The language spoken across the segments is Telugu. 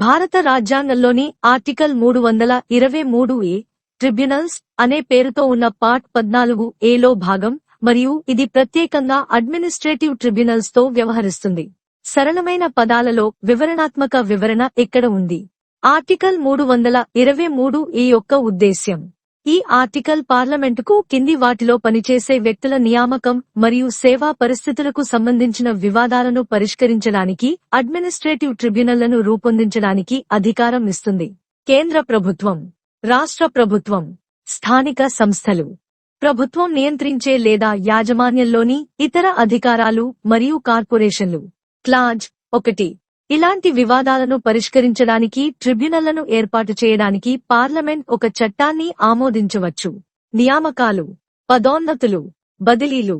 భారత రాజ్యాంగంలోని ఆర్టికల్ మూడు వందల ఇరవై మూడు ఏ ట్రిబ్యునల్స్ అనే పేరుతో ఉన్న పార్ట్ పద్నాలుగు ఏలో భాగం మరియు ఇది ప్రత్యేకంగా అడ్మినిస్ట్రేటివ్ ట్రిబ్యునల్స్తో వ్యవహరిస్తుంది. సరళమైన పదాలలో వివరణాత్మక వివరణ ఇక్కడ ఉంది? ఆర్టికల్ మూడు వందల ఇరవై మూడు ఈ యొక్క ఉద్దేశ్యం. ఈ ఆర్టికల్ పార్లమెంటుకు కింది వాటిలో పనిచేసే వ్యక్తుల నియామకం మరియు సేవా పరిస్థితులకు సంబంధించిన వివాదాలను పరిష్కరించడానికి అడ్మినిస్ట్రేటివ్ ట్రిబ్యునళ్ళను రూపొందించడానికి అధికారం ఇస్తుంది. కేంద్ర ప్రభుత్వం రాష్ట్ర ప్రభుత్వం స్థానిక సంస్థలు. ప్రభుత్వం నియంత్రించే లేదా యాజమాన్యంలోని ఇతర అధికారాలు మరియు కార్పొరేషన్లు. క్లాజ్ ఒకటి. ఇలాంటి వివాదాలను పరిష్కరించడానికి ట్రిబ్యునళ్ళను ఏర్పాటు చేయడానికి పార్లమెంట్ ఒక చట్టాన్ని ఆమోదించవచ్చు. నియామకాలు పదోన్నతులు బదిలీలు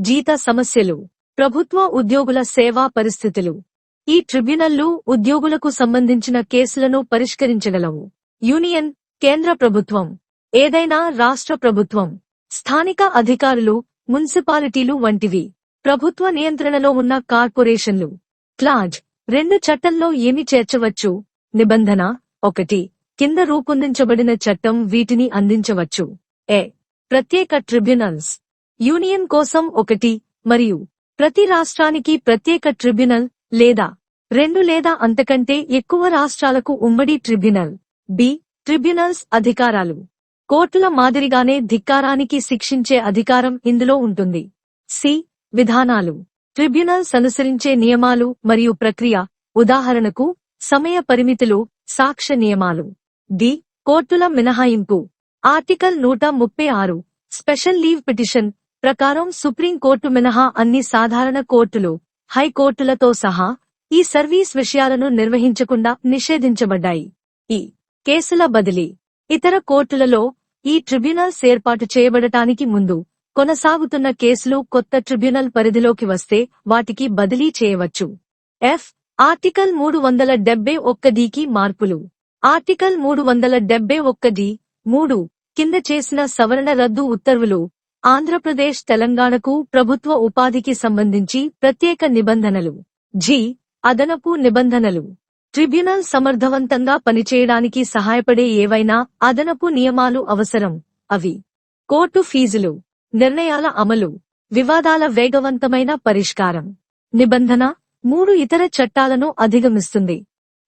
జీత సమస్యలు ప్రభుత్వ ఉద్యోగుల సేవా పరిస్థితులు. ఈ ట్రిబ్యునల్లు ఉద్యోగులకు సంబంధించిన కేసులను పరిష్కరించగలవు. యూనియన్ కేంద్ర ప్రభుత్వం ఏదైనా రాష్ట్ర ప్రభుత్వం స్థానిక అధికారులు మున్సిపాలిటీలు వంటివి. ప్రభుత్వ నియంత్రణలో ఉన్న కార్పొరేషన్లు. క్లాజ్ రెండు చట్టంలో ఏమి చేర్చవచ్చు? నిబంధన ఒకటి. కింద రూపొందించబడిన చట్టం వీటిని అందించవచ్చు. ఏ. ప్రత్యేక ట్రిబ్యునల్స్. యూనియన్ కోసం ఒకటి మరియు ప్రతి రాష్ట్రానికి ప్రత్యేక ట్రిబ్యునల్ లేదా రెండు లేదా అంతకంటే ఎక్కువ రాష్ట్రాలకు ఉమ్మడి ట్రిబ్యునల్. బి. ట్రిబ్యునల్స్ అధికారాలు. కోర్టుల మాదిరిగానే ధిక్కారానికి శిక్షించే అధికారం ఇందులో ఉంటుంది. సి. విధానాలు. ట్రిబ్యునల్స్ అనుసరించే నియమాలు మరియు ప్రక్రియ ఉదాహరణకు సమయ పరిమితులు సాక్ష్య నియమాలు. డి కోర్టుల మినహాయింపు. ఆర్టికల్ నూట ముప్పై ఆరు. స్పెషల్ లీవ్ పిటిషన్ ప్రకారం సుప్రీంకోర్టు మినహా అన్ని సాధారణ కోర్టులు హైకోర్టులతో సహా ఈ సర్వీస్ విషయాలను నిర్వహించకుండా నిషేధించబడ్డాయి. ఈ కేసుల బదిలీ. ఇతర కోర్టులలో ఈ ట్రిబ్యునల్స్ ఏర్పాటు చేయబడటానికి ముందు కొనసాగుతున్న కేసులు కొత్త ట్రిబ్యునల్ పరిధిలోకి వస్తే వాటికి బదిలీ చేయవచ్చు. ఎఫ్. ఆర్టికల్ మూడు వందల డెబ్బై ఒక్కడికి మార్పులు. ఆర్టికల్ మూడు వందల డెబ్బై ఒక్కడి మూడు కింద చేసిన సవరణ రద్దు ఉత్తర్వులు ఆంధ్రప్రదేశ్ తెలంగాణకు ప్రభుత్వ ఉపాధికి సంబంధించి ప్రత్యేక నిబంధనలు. జి. అదనపు నిబంధనలు. ట్రిబ్యునల్ సమర్థవంతంగా పనిచేయడానికి సహాయపడే ఏవైనా అదనపు నియమాలు అవసరం. అవి. కోర్టు ఫీజులు. నిర్ణయాల అమలు వివాదాల వేగవంతమైన పరిష్కారం. నిబంధన మూడు ఇతర చట్టాలను అధిగమిస్తుంది.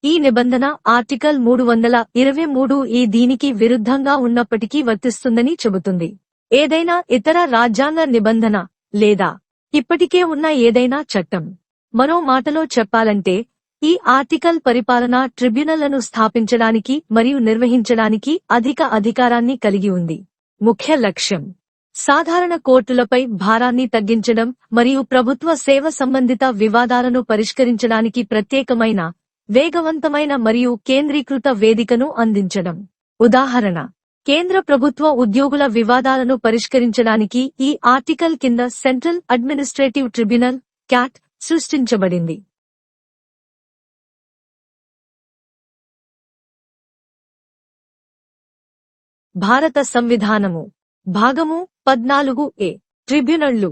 ఈ నిబంధన ఆర్టికల్ మూడు వందల ఇరవై మూడు ఈ దీనికి విరుద్ధంగా ఉన్నప్పటికీ వర్తిస్తుందని చెబుతుంది. ఏదైనా ఇతర రాజ్యాంగ నిబంధన లేదా ఇప్పటికే ఉన్న ఏదైనా చట్టం మరో మాటలో చెప్పాలంటే ఈ ఆర్టికల్ పరిపాలన ట్రిబ్యునల్లను స్థాపించడానికి మరియు నిర్వహించడానికి అధిక అధికారాన్ని కలిగి ఉంది. ముఖ్య లక్ష్యం సాధారణ కోర్టులపై భారాన్ని తగ్గించడం మరియు ప్రభుత్వ సేవ సంబంధిత వివాదాలను పరిష్కరించడానికి ప్రత్యేకమైన వేగవంతమైన మరియు కేంద్రీకృత వేదికను అందించడం. ఉదాహరణ కేంద్ర ప్రభుత్వ ఉద్యోగుల వివాదాలను పరిష్కరించడానికి ఈ ఆర్టికల్ కింద సెంట్రల్ అడ్మినిస్ట్రేటివ్ ట్రిబ్యునల్ క్యాట్ సృష్టించబడింది. భారత సంవిధానము భాగము పద్నాలుగు ఏ. ట్రిబ్యునళ్ళు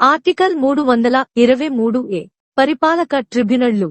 ఆర్టికల్ మూడు వందల ఇరవై మూడు ఏ. పరిపాలక ట్రిబ్యునళ్ళు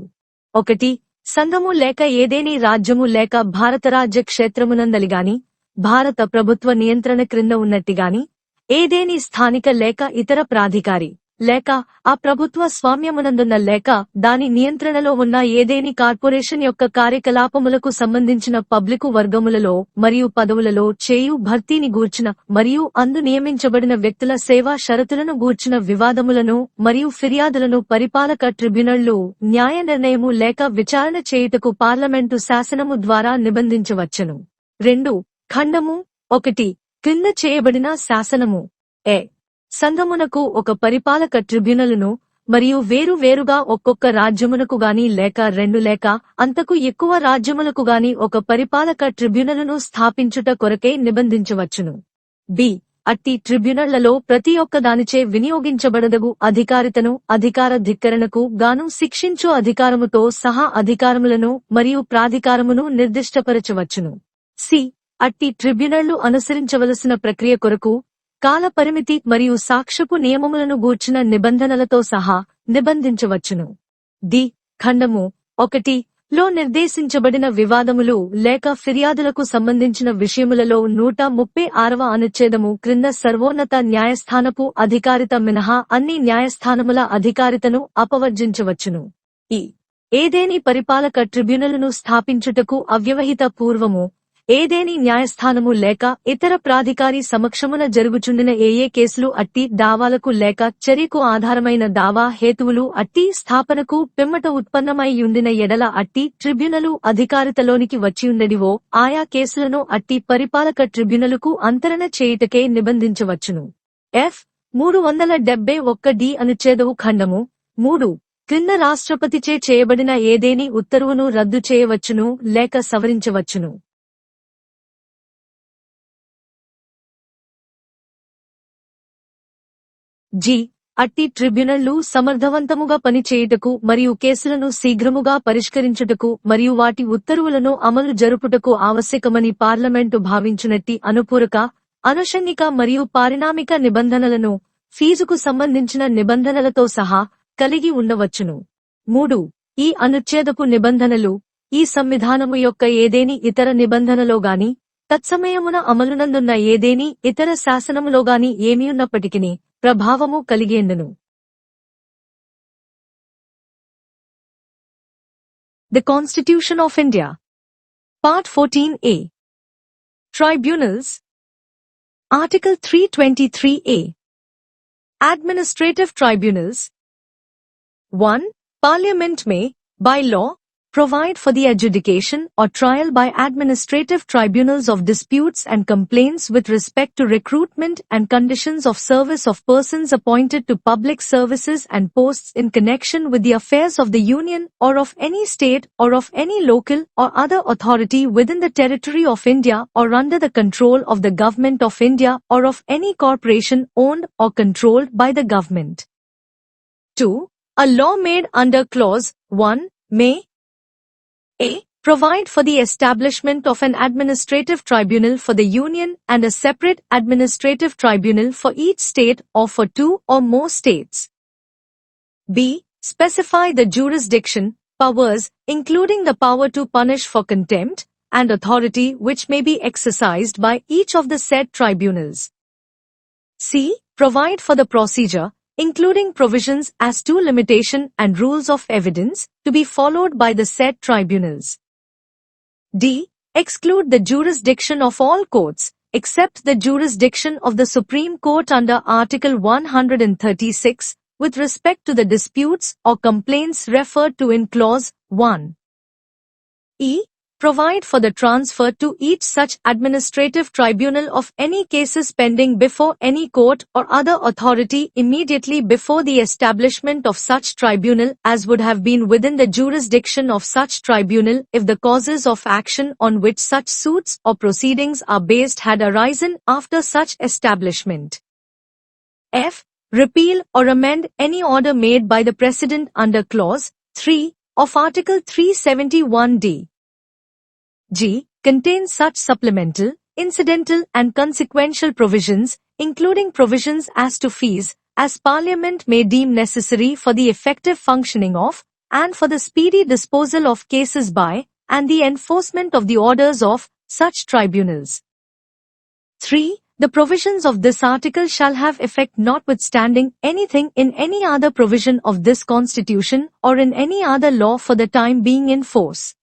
ఒకటి సంఘము లేక ఏదేని రాజ్యము లేక భారత రాజ్య క్షేత్రమునందలిగాని భారత ప్రభుత్వ నియంత్రణ క్రింద ఉన్నట్టిగాని ఏదేని స్థానిక లేక ఇతర ప్రాధికారి. లేక ఆ ప్రభుత్వ స్వామ్యమునందున్న లేక దాని నియంత్రణలో ఉన్న ఏదేని కార్పొరేషన్ యొక్క కార్యకలాపములకు సంబంధించిన పబ్లికు వర్గములలో మరియు పదవులలో చేయు భర్తీని గూర్చిన మరియు అందు నియమించబడిన వ్యక్తుల సేవా షరతులను గూర్చిన వివాదములను మరియు ఫిర్యాదులను పరిపాలక ట్రిబ్యునళ్ళు న్యాయ నిర్ణయము లేక విచారణ చేయుటకు పార్లమెంటు శాసనము ద్వారా నిబంధించవచ్చును. రెండు ఖండము ఒకటి క్రింద చేయబడిన శాసనము. ఏ సంఘమునకు ఒక పరిపాలక ట్రిబ్యునలును మరియు వేరు వేరుగా ఒక్కొక్క రాజ్యమునకు గాని లేక రెండు లేక అంతకు ఎక్కువ రాజ్యములకు గాని ఒక పరిపాలక ట్రిబ్యునలును స్థాపించుట కొరకే నిబంధించవచ్చును. బి. అట్టి ట్రిబ్యునళ్ళలో ప్రతి ఒక్క దానిచే వినియోగించబడదగు అధికారితను అధికార ధిక్కరణకు గాను శిక్షించు అధికారముతో సహా అధికారములను మరియు ప్రాధికారమును నిర్దిష్టపరచవచ్చును. సి. అట్టి ట్రిబ్యునళ్ళు అనుసరించవలసిన ప్రక్రియ కొరకు కాల పరిమితి మరియు సాక్ష్యపు నియమములను గూర్చిన నిబంధనలతో సహా నిబంధించవచ్చును. ది ఖండము ఒకటి లో నిర్దేశించబడిన వివాదములు లేక ఫిర్యాదులకు సంబంధించిన విషయములలో నూట ముప్పై ఆరవ అనుచ్ఛేదము క్రింద సర్వోన్నత న్యాయస్థానపు అధికారిత మినహా అన్ని న్యాయస్థానముల అధికారితను అపవర్జించవచ్చును. ఈ ఏదేని పరిపాలక ట్రిబ్యునల్ను స్థాపించుటకు అవ్యవహిత పూర్వము ఏదేని న్యాయస్థానము లేక ఇతర ప్రాధికారి సమక్షమున జరుగుచుండిన ఏయే కేసులు అట్టి దావాలకు లేక చర్యకు ఆధారమైన దావా హేతువులు అట్టి స్థాపనకు పిమ్మట ఉత్పన్నమైయుండిన ఎడల అట్టి ట్రిబ్యునలు అధికారితలోనికి వచ్చియుండనివో ఆయా కేసులను అట్టి పరిపాలక ట్రిబ్యునలకు అంతరణ చేయుటకే నిబంధించవచ్చును. ఎఫ్. మూడు వందల డెబ్బై ఒక్క డి అనుచ్ఛేదవు ఖండము. మూడు. క్రింద రాష్ట్రపతిచే చేయబడిన ఏదేని ఉత్తర్వును రద్దు చేయవచ్చును లేక సవరించవచ్చును. జి. అట్టి ట్రిబ్యునళ్ళు సమర్థవంతముగా పనిచేయుటకు మరియు కేసులను శీఘ్రముగా పరిష్కరించుటకు మరియు వాటి ఉత్తర్వులను అమలు జరుపుటకు ఆవశ్యకమని పార్లమెంటు భావించినట్టి అనుపూరక అనుషంగిక మరియు పారిణామిక నిబంధనలను ఫీజుకు సంబంధించిన నిబంధనలతో సహా కలిగి ఉండవచ్చును. మూడు. ఈ అనుచ్ఛేదపు నిబంధనలు ఈ సంవిధానము యొక్క ఏదేని ఇతర నిబంధనలోగాని తత్సమయమున అమలునందున్న ఏదేని ఇతర శాసనములోగాని ఉన్నప్పటికీ ప్రభావము కలిగేందును The Constitution of India Part 14a Tribunals Article 323a Administrative Tribunals 1. Parliament may, by law, provide for the adjudication or trial by administrative tribunals of disputes and complaints with respect to recruitment and conditions of service of persons appointed to public services and posts in connection with the affairs of the Union or of any state or of any local or other authority within the territory of India or under the control of the Government of India or of any corporation owned or controlled by the government. 2. A law made under clause 1 may a. Provide for the establishment of an administrative tribunal for the Union and a separate administrative tribunal for each state or for two or more states. B. Specify the jurisdiction, powers, including the power to punish for contempt, and authority which may be exercised by each of the said tribunals. C. Provide for the procedure, including provisions as to limitation and rules of evidence to be followed by the said tribunals. D. Exclude the jurisdiction of all courts, except the jurisdiction of the Supreme Court under Article 136, with respect to the disputes or complaints referred to in Clause 1. E. Provide for the transfer to each such administrative tribunal of any cases pending before any court or other authority immediately before the establishment of such tribunal as would have been within the jurisdiction of such tribunal if the causes of action on which such suits or proceedings are based had arisen after such establishment. F. Repeal or amend any order made by the President under Clause 3 of Article 371d. G. Contains such supplemental, incidental and consequential provisions, including provisions as to fees, as Parliament may deem necessary for the effective functioning of, and for the speedy disposal of cases by, and the enforcement of the orders of, such tribunals. 3. The provisions of this article shall have effect notwithstanding anything in any other provision of this constitution or in any other law for the time being in force.